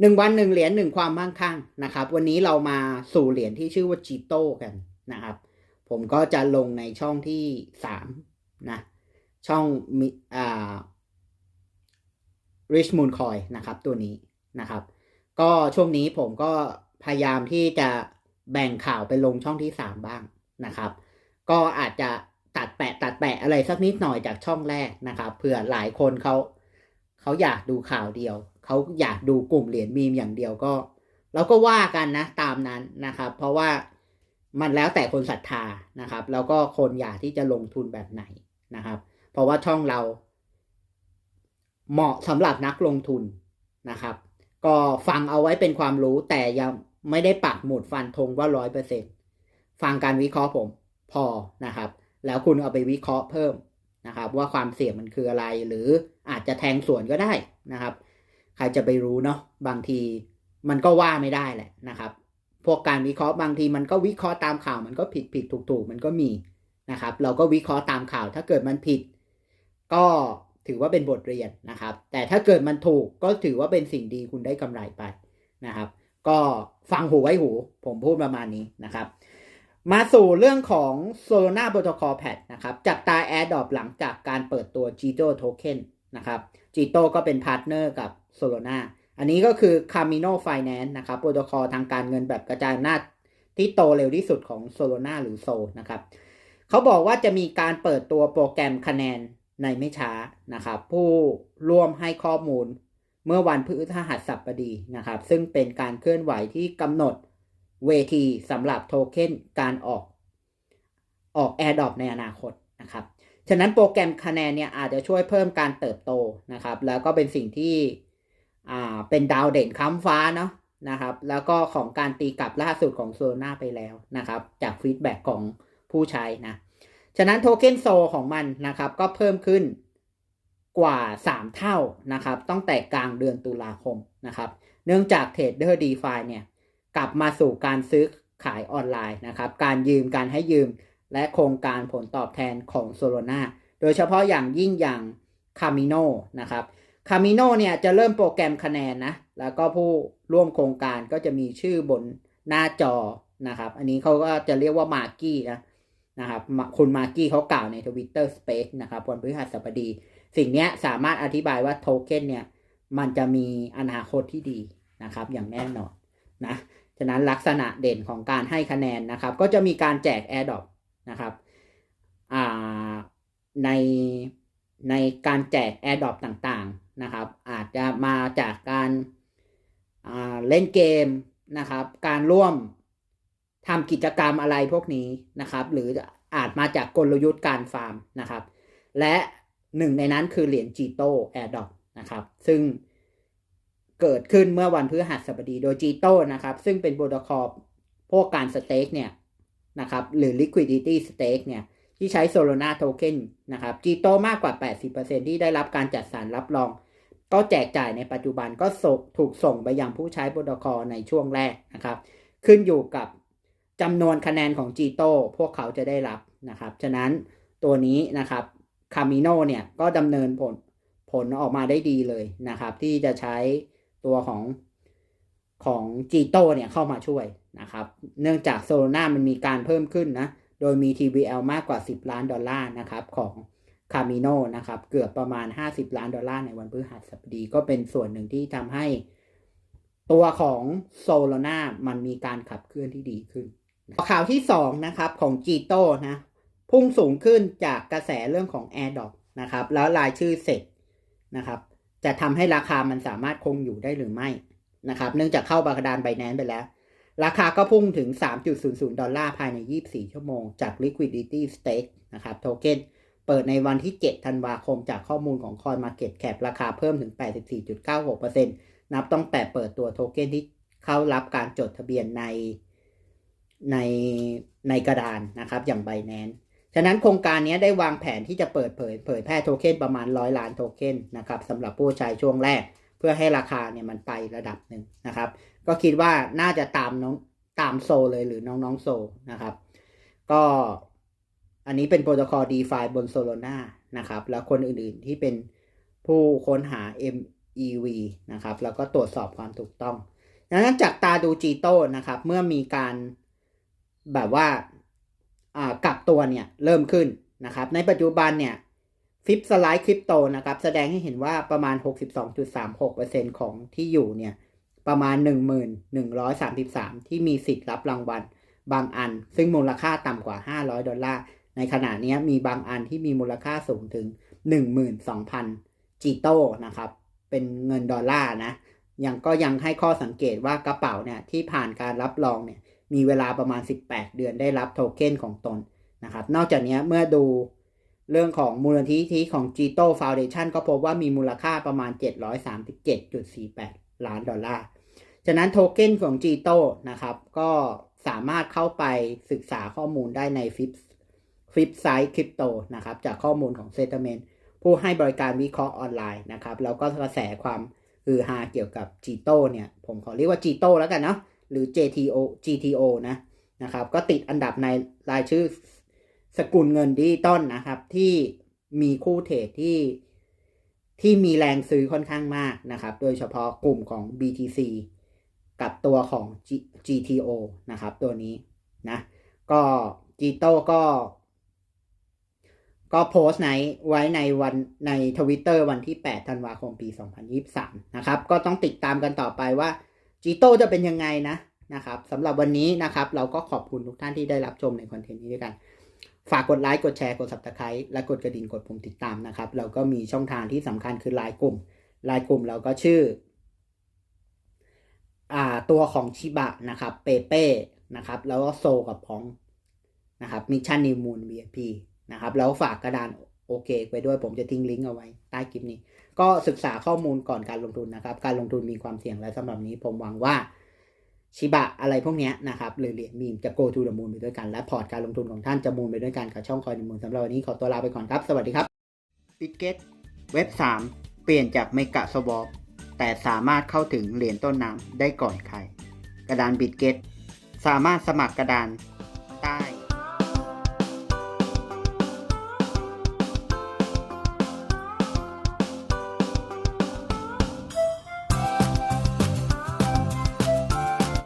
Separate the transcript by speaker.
Speaker 1: หนึ่งวันหนึ่งเหรียญหนึ่งความมั่งคั่งนะครับ วันนี้เรามาสู่เหรียญที่ชื่อว่าจีโต้กันนะครับ ผมก็จะลงในช่องที่สามนะช่องมิอ่า Rich Moon Coin นะครับตัวนี้นะครับ ก็ช่วงนี้ผมก็พยายามที่จะแบ่งข่าวไปลงช่องที่สามบ้างนะครับ ก็อาจจะตัดแปะตัดแปะอะไรสักนิดหน่อยจากช่องแรกนะครับเผื่อหลายคนเขาเขาอยากดูข่าวเดียว เขาอยากดูกลุ่มเหรียญมีมอย่างเดียวก็ เราก็ว่ากันนะตามนั้นนะครับ เพราะว่ามันแล้วแต่คนศรัทธานะครับ แล้วก็คนอยากที่จะลงทุนแบบไหนนะครับ เพราะว่าช่องเรา เหมาะสำหรับนักลงทุนนะครับ ก็ฟังเอาไว้เป็นความรู้แต่ยังไม่ได้ปักหมุดฟันธงว่าร้อยเปอร์เซ็นฟังการวิเคราะห์ผมพอนะครับ แล้วคุณเอาไปวิเคราะห์เพิ่มนะครับ ว่าความเสี่ยงมันคืออะไรหรืออาจจะแทงส่วนก็ได้นะครับ ใครจะไปรู้เนาะบางทีมันก็ว่าไม่ได้แหละนะครับ พวกการวิเคราะห์บางทีมันก็วิเคราะห์ตามข่าวมันก็ผิดผิดถูกถูกมันก็มีนะครับ เราก็วิเคราะห์ตามข่าว ถ้าเกิดมันผิด ก็ถือว่าเป็นบทเรียนนะครับ แต่ถ้าเกิดมันถูกก็ถือว่าเป็นสิ่งดีคุณได้กำไรไปนะครับ ก็ฟังหูไว้หู ผมพูดประมาณนี้นะครับ มาสู่เรื่องของ Solana Protocol Pad นะครับ จับตา AirDrop หลังจากการเปิดตัว Jito Token นะครับ Jito ก็เป็นพาร์ทเนอร์กับ Solana อันนี้ก็คือ Camino Finance นะครับโปรโตคอลทางการเงินแบบกระจายอำนาจที่โตเร็วที่สุดของ Solana หรือ Sol นะครับเขาบอกว่าจะมีการเปิดตัวโปรแกรมคะแนนในไม่ช้านะครับผู้ร่วมให้ข้อมูลเมื่อวันพฤหัสบดีนะครับ ซึ่งเป็นการเคลื่อนไหวที่กำหนดเวทีสำหรับโทเค็นการออกออก AirDrop ในอนาคต ฉะนั้นโปรแกรมคะแนนเนี่ยอาจจะช่วยเพิ่มการเติบโตนะครับ แล้วก็เป็นสิ่งที่อ่าเป็นดาวเด่นค้ำฟ้าเนาะนะครับ แล้วก็ของการตีกลับล่าสุดของโซน่าไปแล้วนะครับ จากฟีดแบ็กของผู้ใช้นะ ฉะนั้นโทเค็นโซของมันนะครับ ก็เพิ่มขึ้นกว่า 3 เท่านะครับตั้งแต่กลางเดือนตุลาคมนะครับ เนื่องจากเทรดเดอร์ดีฟาเนี่ย กลับมาสู่การซื้อขายออนไลน์นะครับ การยืมการให้ยืม และโครงการผลตอบแทนของโซโลนาโดยเฉพาะอย่างยิ่งอย่างคามิโนนะครับคามิโนเนี่ยจะเริ่มโปรแกรมคะแนนนะ แล้วก็ผู้ร่วมโครงการก็จะมีชื่อบนหน้าจอนะครับ อันนี้เขาก็จะเรียกว่ามาร์กี้นะนะครับ คุณมาร์กี้เขากล่าวใน Twitter Space นะครับวันพฤหัสบดี สิ่งนี้สามารถอธิบายว่าโทเค็นเนี่ย มันจะมีอนาคตที่ดีนะครับ อย่างแน่นอนนะ ฉะนั้นลักษณะเด่นของการให้คะแนนนะครับ ก็จะมีการแจก AirDrop นะครับในในการแจก AirDrop ต่างๆนะครับ อาจจะมาจากการเล่นเกมนะครับ การร่วมทำกิจกรรมอะไรพวกนี้นะครับ หรืออาจมาจากกลยุทธ์การฟาร์มนะครับ และหนึ่งในนั้นคือเหรียญจีโต้แอร์ดอกนะครับ ซึ่งเกิดขึ้นเมื่อวันพฤหัสบดีโดยจีโต้นะครับ ซึ่งเป็นโปรโตคอลพวกการสเต็กเนี่ย นะครับหรือ liquidity stake เนี่ยที่ใช้ Solana token นะครับจีโตมากกว่า 80%ที่ได้รับการจัดสรรรับรอง ก็แจกจ่ายในปัจจุบันก็ถูกส่งไปยังผู้ใช้โปรโตคอลในช่วงแรกนะครับ ขึ้นอยู่กับจำนวนคะแนนของจีโตพวกเขาจะได้รับนะครับ ฉะนั้นตัวนี้นะครับคามิโนเนี่ยก็ดำเนินผลผลออกมาได้ดีเลยนะครับ ที่จะใช้ตัวของของจีโตเนี่ยเข้ามาช่วย นะครับ เนื่องจากโซโลนามันมีการเพิ่มขึ้นนะ โดยมี TVL มากกว่า 10 ล้านดอลลาร์นะครับของคามิโนนะครับ เกือบประมาณ 50 ล้านดอลลาร์ในวันพฤหัสบดี ก็เป็นส่วนหนึ่งที่ทำให้ตัวของโซโลนามันมีการขับเคลื่อนที่ดีขึ้น ข่าวที่ 2 นะครับของจีโต้นะ พุ่งสูงขึ้นจากกระแสเรื่องของ AirDrop นะครับ แล้วรายชื่อเสร็จนะครับ จะทำให้ราคามันสามารถคงอยู่ได้หรือไม่นะครับ เนื่องจากเข้าบากระดานไบแนนไปแล้ว ราคาก็พุ่งถึง 3.00 ดอลลาร์ภายใน 24 ชั่วโมงจาก Liquidity Stake นะครับโทเค็นเปิดในวันที่ 7 ธันวาคมจากข้อมูลของ CoinMarketCap ราคาเพิ่มถึง 84.96%นับตั้งแต่เปิดตัวโทเค็นที่เข้ารับการจดทะเบียนในในในกระดานนะครับอย่าง Binance ฉะนั้นโครงการนี้ได้วางแผนที่จะเปิดเผยเผยแพร่โทเค็นประมาณร้อยล้านโทเค็นนะครับสำหรับผู้ใช้ช่วงแรก เพื่อให้ราคาเนี่ยมันไประดับหนึ่งนะครับ ก็คิดว่าน่าจะตามน้องตามโซเลยหรือน้องน้องโซนะครับ ก็อันนี้เป็นโปรโตคอล DeFi บนโซโลนานะครับ แล้วคนอื่นๆที่เป็นผู้ค้นหา M EV นะครับ แล้วก็ตรวจสอบความถูกต้องดังนั้นจากตาดูจีโต้นะครับ เมื่อมีการแบบว่าอ่ากลับตัวเนี่ยเริ่มขึ้นนะครับ ในปัจจุบันเนี่ย ฟิปสไลด์คริปโตนะครับ แสดงให้เห็นว่าประมาณ 62.36%ของที่อยู่เนี่ย ประมาณ1133 ที่มีสิทธิ์รับรางวัลบางอัน ซึ่งมูลค่าต่ำกว่า 500 ดอลลาร์ ในขณะนี้มีบางอันที่มีมูลค่าสูงถึง 12,000จีโต้นะครับ เป็นเงินดอลลาร์นะ ยังก็ยังให้ข้อสังเกตว่ากระเป๋าเนี่ย ที่ผ่านการรับรองเนี่ย มีเวลาประมาณ 18 เดือนได้รับโทเค็นของตนนะครับ นอกจากนี้เมื่อดู เรื่องของมูลนิธิของ g t o Foundation ก็พบว่ามีมูลค่าประมาณ 737.48 ล้านดอลลาร์ ฉะนั้นโทเค็นของ g t o นะครับก็สามารถเข้าไปศึกษาข้อมูลได้ใน Flip Flip Side Crypto นะครับจากข้อมูลของ Settlement ผู้ให้บริการวิเคราะห์ออนไลน์นะครับแล้วก็กระแสความฮือฮาเกี่ยวกับ g t o เนี่ย ผมขอเรียกว่า g t o แล้วกันเนาะหรือ JTO GTO นะนะครับก็ติดอันดับในรายชื่อ สกุลเงินดิจิตอลนะครับ ที่มีคู่เทรดที่ที่มีแรงซื้อค่อนข้างมากนะครับ โดยเฉพาะกลุ่มของ BTC กับตัวของ gto นะครับ ตัวนี้นะก็ g t o ก็ ก็โพสต์ในไว้ในวันในทวิตเตอร์วันที่ 8 ธันวาคมปี 2023 นะครับ ก็ต้องติดตามกันต่อไปว่าจีโต้จะเป็นยังไงนะนะครับสำหรับวันนี้นะครับ เราก็ขอบคุณทุกท่านที่ได้รับชมในคอนเทนต์นี้ด้วยกัน ฝากกดไลค์ กดแชร์ กด subscribe และกดกระดิ่ง กดปุ่มติดตามนะครับ เราก็มีช่องทางที่สำคัญคือไลน์กลุ่ม ไลน์กลุ่มเราก็ชื่ออ่าตัวของชิบะนะครับ เปเป้นะครับ แล้วก็โซกับพองนะครับ มิชชั่นนิมูน VIP นะครับ แล้วฝากกระดานโอเคไปด้วยผมจะทิ้งลิงก์เอาไว้ใต้คลิปนี้ ก็ศึกษาข้อมูลก่อนการลงทุนนะครับ การลงทุนมีความเสี่ยงและสำหรับนี้ผมหวังว่า ชิบะอะไรพวกนี้นะครับหรือเหรียญมีมจะ go to the moon ไปด้วยกัน และพอร์ตการลงทุนของท่านจะมูนไปด้วยกันกับช่องคอยในมูลสำหรับวันนี้ขอตัวลาไปก่อนครับ สวัสดีครับ b i t g e t เว็บ 3 เปลี่ยนจากเมกะสวอปแต่สามารถเข้าถึงเหรียญต้นน้ำได้ก่อนใคร กระดาน b i t g e t สามารถสมัครกระดาน